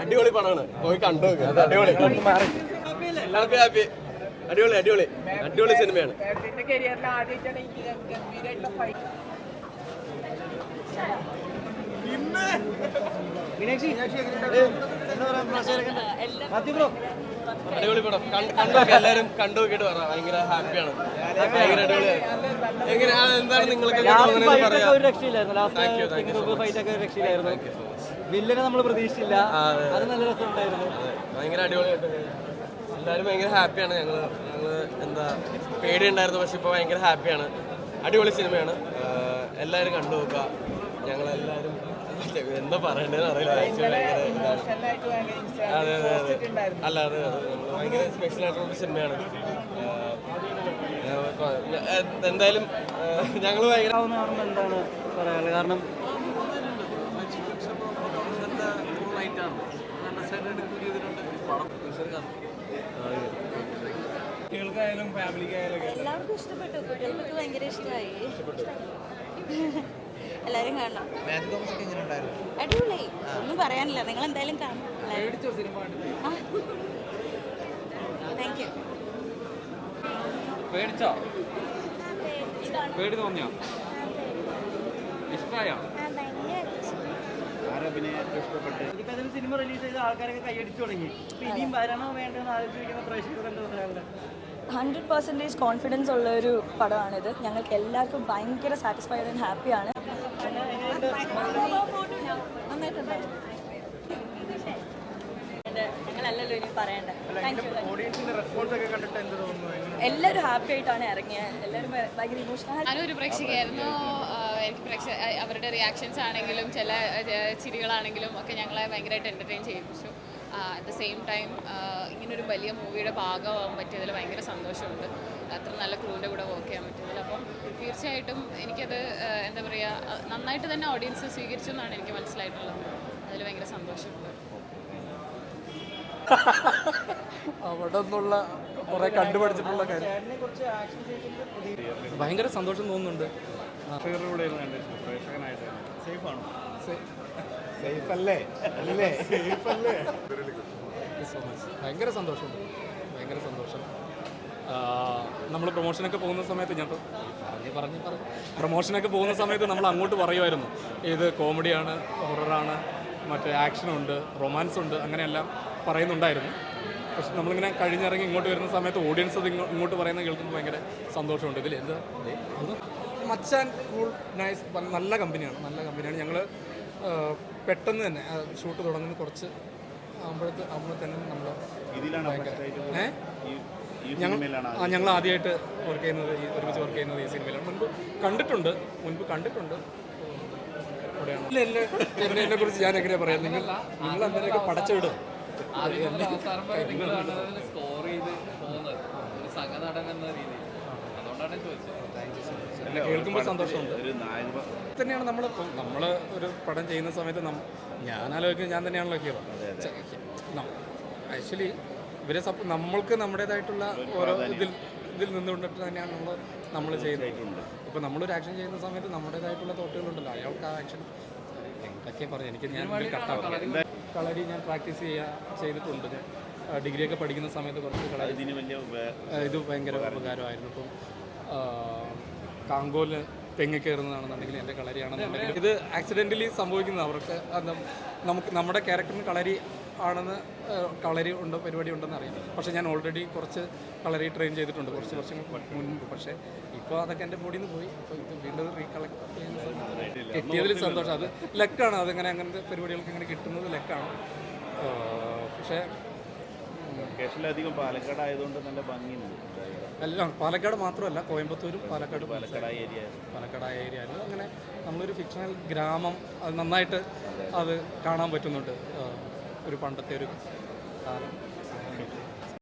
അടിപൊളി പടമാണ്. പോയി കണ്ടു നോക്ക്. അടിപൊളി. എല്ലാവർക്കും ഹാപ്പി അടിപൊളി അടിപൊളി. അടിപൊളി സിനിമയാണ്. ഫൈറ്റ് അടിപൊളി. പടം. കണ്ട് കണ്ടു നോക്ക്. എല്ലാവരും കണ്ടു നോക്കിയിട്ട് പറ. ഭയങ്കര ഹാപ്പിയാണ് ഭയങ്കര അടിപൊളിയാണ് എങ്ങനെ എന്താണ് നിങ്ങൾക്ക് തോന്നുന്നത് പറയാ. വില്ലനെ നമ്മൾ പ്രതീക്ഷിച്ചില്ല അത് നല്ല രസമുണ്ടായിരുന്നു ഭയങ്കര അടിപൊളിയായിട്ട് എല്ലാവരും ഭയങ്കര ഹാപ്പിയാണ് ഞങ്ങൾ ഞങ്ങൾ എന്താ പേടിയുണ്ടായിരുന്നു പക്ഷെ ഇപ്പോൾ ഭയങ്കര ഹാപ്പിയാണ് അടിപൊളി സിനിമയാണ് എല്ലാവരും കണ്ടു നോക്കുക ഞങ്ങളെല്ലാവരും എന്താ പറയണ്ടെന്ന് അറിയില്ല അതെ അതെ അതെ അല്ല അതെ അതെ ഭയങ്കര സ്പെഷ്യൽ ആയിട്ടുള്ള സിനിമയാണ് എന്തായാലും ഞങ്ങൾ ഭയങ്കര എന്താണ് പറയാനുള്ളത് കാരണം എല്ലാവർക്കും ഇഷ്ടപ്പെട്ടു. കുട്ടികൾക്ക് ഭയങ്കര ഇഷ്ടമായി. എല്ലാവരും കാണണം. അടിപൊളി. ഒന്നും പറയാനില്ല. നിങ്ങൾ എന്തായാലും കാണണം. താങ്ക് യു പേടിച്ചോ? പേടി. തോന്നിയോ? ഇപ്പൊ സിനിമ റിലീസ് ചെയ്ത ആൾക്കാരൊക്കെ കൈയടിച്ചു തുടങ്ങി. ഇനിയും വരണോ വേണ്ടെന്ന് ആലോചിക്കുന്ന പ്രേക്ഷകർ എന്താ പറയാനുള്ളത്? ഹൺഡ്രഡ് പെർസെന്റേജ് കോൺഫിഡൻസ് ഉള്ള ഒരു പടമാണിത്. ഞങ്ങൾക്ക് എല്ലാവർക്കും ഭയങ്കര സാറ്റിസ്ഫൈഡ് ആൻഡ് ഹാപ്പിയാണ് ഞങ്ങളല്ലല്ലോ ഇനി പറയണ്ട. എല്ലാവരും ഹാപ്പി ആയിട്ടാണ് ഇറങ്ങിയത്. എല്ലാവരും ഭയങ്കര ഇമോഷണൽ ഞാനും ഒരു പ്രേക്ഷകയായിരുന്നു ആഹ് എനിക്ക് പ്രേക്ഷ അവരുടെ റിയാക്ഷൻസ് ആണെങ്കിലും ചില ചിരികളാണെങ്കിലും ഒക്കെ ഞങ്ങളെ ഭയങ്കരമായിട്ട് എന്റർടൈൻ ചെയ്യിപ്പിച്ചു. അറ്റ് ദ സെയിം ടൈം ഇങ്ങനൊരു വലിയ മൂവിയുടെ ഭാഗമാകാൻ പറ്റിയതിൽ ഭയങ്കര സന്തോഷമുണ്ട്. അത്ര നല്ല ക്രൂവിന്റെ കൂടെ വർക്ക് ചെയ്യാൻ പറ്റിയതിൽ. അപ്പം തീർച്ചയായിട്ടും എനിക്കത് എന്താ പറയുക നന്നായിട്ട് തന്നെ ഓഡിയൻസ് സ്വീകരിച്ചു എന്നാണ് എനിക്ക് മനസ്സിലായിട്ടുള്ളത്. അതിൽ ഭയങ്കര സന്തോഷമുണ്ട്. അവിടെ നിന്നുള്ള കുറെ കണ്ടുപഠിച്ചിട്ടുള്ള കാര്യം. ചേട്ടനെ അല്ലേ ആക്ഷൻ സീക്വൻസ് ഭയങ്കര സന്തോഷം. മച്ച് ഭയങ്കര സന്തോഷമുണ്ട് ഭയങ്കര സന്തോഷം നമ്മൾ പ്രൊമോഷനൊക്കെ പോകുന്ന സമയത്ത് ഞാൻ പറഞ്ഞു പറഞ്ഞ് പറഞ്ഞ്. പ്രൊമോഷനൊക്കെ പോകുന്ന സമയത്ത് നമ്മൾ അങ്ങോട്ട് പറയുമായിരുന്നു. ഇത് കോമഡിയാണ് ഹൊററാണ് മറ്റേ ആക്ഷനുണ്ട് റൊമാൻസ് ഉണ്ട് അങ്ങനെയെല്ലാം പറയുന്നുണ്ടായിരുന്നു. പക്ഷെ നമ്മളിങ്ങനെ കഴിഞ്ഞിറങ്ങി ഇങ്ങോട്ട് വരുന്ന സമയത്ത് ഓഡിയൻസ് അത് ഇങ്ങോട്ട് പറയുന്നത് കേൾക്കുമ്പോൾ ഭയങ്കര സന്തോഷമുണ്ട്. ഇതിൽ എന്താ? മച്ചാൻ കൂൾ നൈസ് നല്ല കമ്പനിയാണ് നല്ല കമ്പനിയാണ് ഞങ്ങൾ പെട്ടെന്ന് തന്നെ ഷൂട്ട് തുടങ്ങുന്ന കുറച്ച് ആകുമ്പോഴത്തെ ആകുമ്പോൾ തന്നെ നമ്മൾ ഞങ്ങൾ ആ ഞങ്ങൾ ആദ്യമായിട്ട് വർക്ക് ചെയ്യുന്നത് ഈ ഒരുമിച്ച് വർക്ക് ചെയ്യുന്നത് ഈ സിനിമയിലാണ്. മുൻപ് കണ്ടിട്ടുണ്ട്. മുൻപ് കണ്ടിട്ടുണ്ട്. എന്നെ എന്നെ കുറിച്ച് ഞാൻ എങ്ങനെയാ പറയാം? നിങ്ങൾ നിങ്ങൾ അങ്ങനെയൊക്കെ പടച്ചിടും സ്കോർ ചെയ്ത് പോകുന്നത്. ഒരു സഹനടൻ എന്ന രീതിയിൽ. അതുകൊണ്ടാണ് ചോദിച്ചത്. കേൾക്കുമ്പോൾ സന്തോഷമുണ്ട്. തന്നെയാണ് നമ്മൾ നമ്മൾ ഒരു പടം ചെയ്യുന്ന സമയത്ത് ഞാൻ ആലോചിക്കുന്നത് ഞാൻ തന്നെയാണല്ലോ ഹീറോ. ആക്ച്വലി ഇവരെ സപ്പോ നമ്മൾക്ക് നമ്മുടേതായിട്ടുള്ള ഓരോ ഇതിൽ ഇതിൽ നിന്നുകൊണ്ടിട്ട് തന്നെയാണ് നമ്മൾ നമ്മൾ ചെയ്തിട്ടുണ്ട്. ഇപ്പോൾ നമ്മളൊരു ആക്ഷൻ ചെയ്യുന്ന സമയത്ത് നമ്മുടേതായിട്ടുള്ള തോട്ടുകളുണ്ടല്ലോ. അയാൾക്ക് ആ ആക്ഷൻ എന്തൊക്കെ പറഞ്ഞു എനിക്ക് ഞാൻ കട്ടാവും. കളരി ഞാൻ പ്രാക്ടീസ് ചെയ്യാ ചെയ്തിട്ടുണ്ട്. ഡിഗ്രി ഒക്കെ പഠിക്കുന്ന സമയത്ത് കുറച്ച് കളരി ഇത് ഭയങ്കര ഉപകാരമായിരുന്നു. ഇപ്പം കാങ്കോൽ തെങ്ങ് കയറുന്നതാണെന്നുണ്ടെങ്കിൽ എന്റെ കളരിയാണെന്നുണ്ടെങ്കിൽ ഇത് ആക്സിഡന്റലി സംഭവിക്കുന്നത്. അവർക്ക് നമുക്ക് നമ്മുടെ ക്യാരക്ടറിന് കളരി ആണെന്ന് കളരി ഉണ്ട് പരിപാടി ഉണ്ടെന്ന് അറിയാം പക്ഷേ ഞാൻ ഓൾറെഡി കുറച്ച് കളരി ട്രെയിൻ ചെയ്തിട്ടുണ്ട്. കുറച്ച് വർഷങ്ങൾ മുൻപ്. പക്ഷേ ഇപ്പോൾ അതൊക്കെ എന്റെ ബോഡിയിൽ നിന്ന് പോയി. അപ്പോൾ ഇത് വീണ്ടും റീകളക്ട് ചെയ്യുന്ന കിട്ടിയതിൽ സന്തോഷം. അത് ലക്കാണ്. അതങ്ങനെ അങ്ങനത്തെ പരിപാടികൾക്ക് ഇങ്ങനെ കിട്ടുന്നത് ലക്കാണ്. പക്ഷേ ലൊക്കേഷനിലധികം പാലക്കാട് ആയതുകൊണ്ട് നല്ല ഭംഗിയുണ്ട്. അല്ല പാലക്കാട് മാത്രമല്ല കോയമ്പത്തൂരും പാലക്കാട് പാലക്കാട് ഏരിയ പാലക്കാട് ആ ഏരിയ ആയിരുന്നു. അങ്ങനെ നമ്മളൊരു ഫിക്ഷണൽ ഗ്രാമം അത് നന്നായിട്ട് അത്. കാണാൻ പറ്റുന്നുണ്ട്. ഒരു പണ്ടത്തെ ഒരു കാലം.